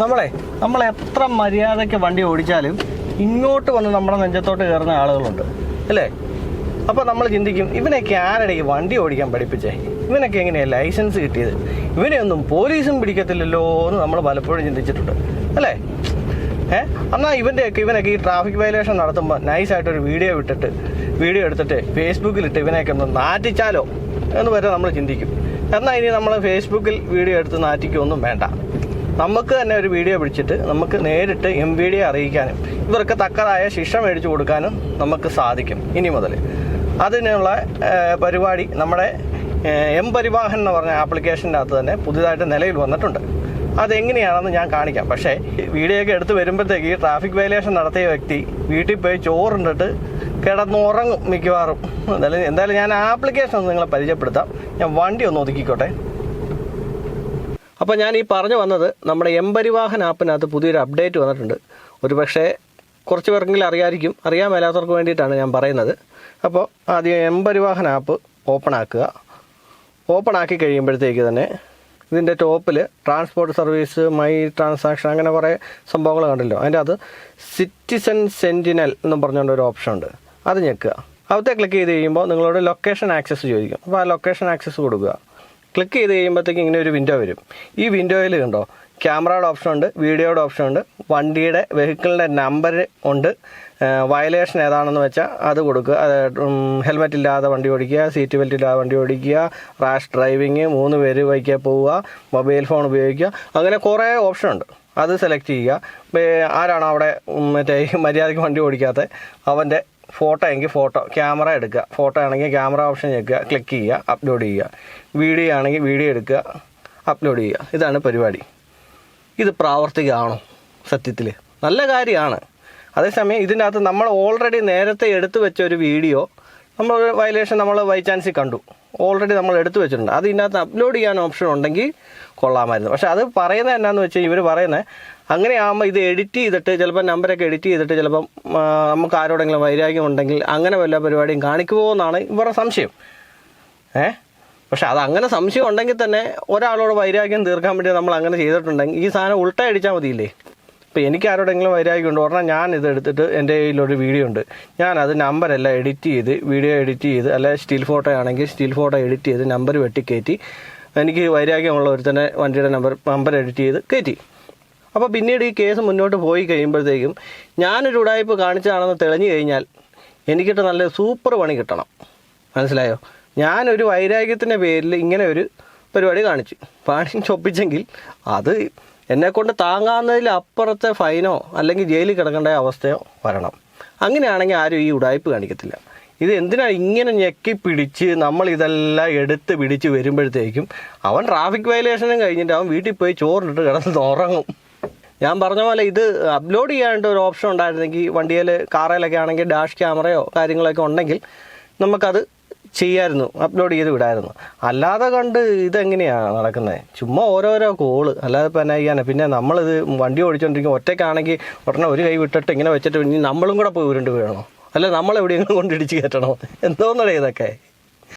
നമ്മളെ നമ്മൾ എത്ര മര്യാദയ്ക്ക് വണ്ടി ഓടിച്ചാലും ഇങ്ങോട്ട് വന്ന് നമ്മുടെ നെഞ്ചത്തോട്ട് കയറുന്ന ആളുകളുണ്ട്. അല്ലേ? അപ്പോൾ നമ്മൾ ചിന്തിക്കും ഇവനൊക്കെ ആരുടെ വണ്ടി ഓടിക്കാൻ പഠിപ്പിച്ചേ? ഇവനൊക്കെ എങ്ങനെയാണ് ലൈസൻസ് കിട്ടിയത്? ഇവനെയൊന്നും പോലീസും പിടിക്കത്തില്ലല്ലോ എന്ന് നമ്മൾ പലപ്പോഴും ചിന്തിച്ചിട്ടുണ്ട്. അല്ലേ? ഏ? എന്നാൽ ഇവന്റെയൊക്കെ ഇവനൊക്കെ ഈ ട്രാഫിക് വയലേഷൻ നടത്തുമ്പോൾ നൈസായിട്ടൊരു വീഡിയോ വിട്ടിട്ട് വീഡിയോ എടുത്തിട്ട് ഫേസ്ബുക്കിലിട്ട് ഇവനെയൊക്കെ ഒന്ന് നാറ്റിച്ചാലോ എന്ന് വരെ നമ്മൾ ചിന്തിക്കും. എന്നാൽ ഇനി നമ്മൾ ഫേസ്ബുക്കിൽ വീഡിയോ എടുത്ത് നാറ്റിക്കൊന്നും വേണ്ട. നമുക്ക് തന്നെ ഒരു വീഡിയോ പിടിച്ചിട്ട് നമുക്ക് നേരിട്ട് എം വി ഡി അറിയിക്കാനും ഇവർക്ക് തക്കതായ ശിക്ഷ മേടിച്ചു കൊടുക്കാനും നമുക്ക് സാധിക്കും. ഇനി മുതൽ അതിനുള്ള പരിപാടി നമ്മുടെ എം പരിവാഹൻ എന്ന് പറഞ്ഞ ആപ്ലിക്കേഷന്റെ അകത്ത് തന്നെ പുതിയതായിട്ട് നിലയിൽ വന്നിട്ടുണ്ട്. അതെങ്ങനെയാണെന്ന് ഞാൻ കാണിക്കാം. പക്ഷേ വീഡിയോയൊക്കെ എടുത്ത് വരുമ്പോഴത്തേക്ക് ഈ ട്രാഫിക് വയലേഷൻ നടത്തിയ വ്യക്തി വീട്ടിൽ പോയി ചോറുണ്ടിട്ട് കിടന്നുറങ്ങും മിക്കവാറും. എന്തായാലും എന്തായാലും ഞാൻ ആപ്ലിക്കേഷൻ ഒന്ന് നിങ്ങളെ പരിചയപ്പെടുത്താം. ഞാൻ വണ്ടി ഒന്ന് ഒതുക്കിക്കോട്ടെ. അപ്പോൾ ഞാൻ ഈ പറഞ്ഞു വന്നത് നമ്മുടെ എംപരിവാഹൻ ആപ്പിനകത്ത് പുതിയൊരു അപ്ഡേറ്റ് വന്നിട്ടുണ്ട്. ഒരു പക്ഷേ കുറച്ച് പേർക്കെങ്കിലും അറിയായിരിക്കും. അറിയാൻ മേലാത്തവർക്ക് വേണ്ടിയിട്ടാണ് ഞാൻ പറയുന്നത്. അപ്പോൾ ആദ്യം എംപരിവാഹൻ ആപ്പ് ഓപ്പൺ ആക്കുക. ഓപ്പൺ ആക്കി കഴിയുമ്പോഴത്തേക്ക് തന്നെ ഇതിന്റെ ടോപ്പിൽ ട്രാൻസ്പോർട്ട് സർവീസ് മൈ ട്രാൻസാക്ഷൻ അങ്ങനെ കുറേ സംഭവങ്ങൾ കണ്ടല്ലോ. അതിന്റെ അത് സിറ്റിസൺ സെന്റിനൽ എന്നും പറഞ്ഞുകൊണ്ട് ഒരു ഓപ്ഷൻ ഉണ്ട്. അത് ഞെക്കുക. അവിടുത്തെ ക്ലിക്ക് ചെയ്ത് കഴിയുമ്പോൾ നിങ്ങളോട് ലൊക്കേഷൻ ആക്സസ് ചോദിക്കും. അപ്പോൾ ആ ലൊക്കേഷൻ ആക്സസ് കൊടുക്കുക. ക്ലിക്ക് ചെയ്ത് കഴിയുമ്പോഴത്തേക്ക് ഇങ്ങനെ ഒരു വിൻഡോ വരും. ഈ വിൻഡോയിൽ കണ്ടോ ക്യാമറയുടെ ഓപ്ഷൻ ഉണ്ട് വീഡിയോയുടെ ഓപ്ഷൻ ഉണ്ട് വണ്ടിയുടെ വെഹിക്കിളിന്റെ നമ്പർ ഉണ്ട് വയലേഷൻ ഏതാണെന്ന് വെച്ചാൽ അത് കൊടുക്കുക ഹെൽമെറ്റ് ഇല്ലാതെ വണ്ടി ഓടിക്കുക സീറ്റ് ബെൽറ്റ് ഇല്ലാതെ വണ്ടി ഓടിക്കുക റാഷ് ഡ്രൈവിങ് മൂന്ന് പേര് ബൈക്കിൽ പോവുക മൊബൈൽ ഫോൺ ഉപയോഗിക്കുക അങ്ങനെ കുറേ ഓപ്ഷൻ ഉണ്ട്. അത് സെലക്ട് ചെയ്യുക. ആരാണ് അവിടെ മറ്റേ മര്യാദയ്ക്ക് വണ്ടി ഓടിക്കാത്ത? അവന്റെ ഫോട്ടോ എങ്കിൽ ഫോട്ടോ ക്യാമറ എടുക്കുക. ഫോട്ടോ ആണെങ്കിൽ ക്യാമറ ഓപ്ഷൻ ഞെക്കുക ക്ലിക്ക് ചെയ്യുക അപ്ലോഡ് ചെയ്യുക. വീഡിയോ ആണെങ്കിൽ വീഡിയോ എടുക്കുക അപ്ലോഡ് ചെയ്യുക. ഇതാണ് പരിപാടി. ഇത് പ്രാവർത്തികമാണോ സത്യത്തിൽ നല്ല കാര്യമാണ്. അതേസമയം ഇതിന്റെ അകത്ത് നമ്മൾ ഓൾറെഡി നേരത്തെ എടുത്തു വെച്ച ഒരു വീഡിയോ നമ്മൾ വയലേഷൻ നമ്മൾ ബൈ ചാൻസിൽ കണ്ടു. ഓൾറെഡി നമ്മൾ എടുത്തു വെച്ചിട്ടുണ്ട്. അത് ഇതിനകത്ത് അപ്ലോഡ് ചെയ്യാൻ ഓപ്ഷൻ ഉണ്ടെങ്കിൽ കൊള്ളാമായിരുന്നു. പക്ഷേ അത് പറയുന്നത് എന്നാന്ന് വെച്ചാൽ ഇവർ പറയുന്നത് അങ്ങനെയാകുമ്പോൾ ഇത് എഡിറ്റ് ചെയ്തിട്ട് ചിലപ്പോൾ നമ്പരൊക്കെ എഡിറ്റ് ചെയ്തിട്ട് ചിലപ്പം നമുക്ക് ആരോടെങ്കിലും വൈരാഗ്യം ഉണ്ടെങ്കിൽ അങ്ങനെ വല്ല പരിപാടിയും കാണിക്കുമോ എന്നാണ് ഇവരുടെ സംശയം. ഏ? പക്ഷെ അത് അങ്ങനെ സംശയം ഉണ്ടെങ്കിൽ തന്നെ ഒരാളോട് വൈരാഗ്യം തീർക്കാൻ വേണ്ടി നമ്മൾ അങ്ങനെ ചെയ്തിട്ടുണ്ടെങ്കിൽ ഈ സാധനം ഉൾട്ട അടിച്ചാൽ മതിയില്ലേ? ഇപ്പം എനിക്ക് ആരോടെങ്കിലും വൈരാഗ്യം ഉണ്ട്? ഉടനെ ഞാൻ ഇത് എടുത്തിട്ട് എന്റെ കയ്യിലൊരു വീഡിയോ ഉണ്ട്. ഞാൻ അത് നമ്പറെല്ലാം എഡിറ്റ് ചെയ്ത് വീഡിയോ എഡിറ്റ് ചെയ്ത് അല്ലെ സ്റ്റിൽ ഫോട്ടോ ആണെങ്കിൽ സ്റ്റിൽ ഫോട്ടോ എഡിറ്റ് ചെയ്ത് നമ്പർ വെട്ടി വെട്ടിക്കയറ്റി എനിക്ക് വൈരാഗ്യമുള്ള തന്നെ വണ്ടിയുടെ നമ്പർ നമ്പർ എഡിറ്റ് ചെയ്ത് കയറ്റി. അപ്പോൾ പിന്നീട് ഈ കേസ് മുന്നോട്ട് പോയി കഴിയുമ്പോഴത്തേക്കും ഞാനൊരു ഉടായ്പ കാണിച്ചതാണെന്ന് തെളിഞ്ഞു കഴിഞ്ഞാൽ എനിക്കിട്ട് നല്ല സൂപ്പർ പണി കിട്ടണം. മനസ്സിലായോ? ഞാനൊരു വൈരാഗ്യത്തിന്റെ പേരിൽ ഇങ്ങനെ ഒരു പരിപാടി കാണിച്ചു. പണി ചൊപ്പിച്ചെങ്കിൽ അത് എന്നെക്കൊണ്ട് താങ്ങാവുന്നതിൽ അപ്പുറത്തെ ഫൈനോ അല്ലെങ്കിൽ ജയിലിൽ കിടക്കേണ്ട അവസ്ഥയോ വരണം. അങ്ങനെയാണെങ്കിൽ ആരും ഈ ഉടായ്പ കാണിക്കത്തില്ല. ഇത് എന്തിനാണ് ഇങ്ങനെ ഞെക്കി പിടിച്ച് നമ്മൾ ഇതെല്ലാം എടുത്ത് പിടിച്ച് വരുമ്പോഴത്തേക്കും അവൻ ട്രാഫിക് വയലേഷനും കഴിഞ്ഞിട്ട് അവൻ വീട്ടിൽ പോയി ചോറിട്ട് കിടന്ന് ഉറങ്ങും. ഞാൻ പറഞ്ഞ പോലെ ഇത് അപ്ലോഡ് ചെയ്യാനായിട്ട് ഒരു ഓപ്ഷൻ ഉണ്ടായിരുന്നെങ്കിൽ വണ്ടിയിൽ കാറയിലൊക്കെ ആണെങ്കിൽ ഡാഷ് ക്യാമറയോ കാര്യങ്ങളൊക്കെ ഉണ്ടെങ്കിൽ നമുക്കത് ചെയ്യായിരുന്നു അപ്ലോഡ് ചെയ്ത് വിടായിരുന്നു. അല്ലാതെ കണ്ട് ഇതെങ്ങനെയാണ് നടക്കുന്നത് ചുമ്മാ ഓരോരോ കോൾ അല്ലാതെ ഇപ്പം എന്നാ പിന്നെ നമ്മളിത് വണ്ടി ഓടിച്ചുകൊണ്ടിരിക്കും ഒറ്റയ്ക്കാണെങ്കിൽ ഉടനെ ഒരു കൈ വിട്ടിട്ട് ഇങ്ങനെ വെച്ചിട്ട് ഇനി നമ്മളും കൂടെ പോയി ഉരുണ്ട് വീഴണോ? അല്ല നമ്മളെവിടെയെങ്കിലും കൊണ്ടിടിച്ച് കയറ്റണോ? എന്തോന്നടേ ഇതൊക്കെ?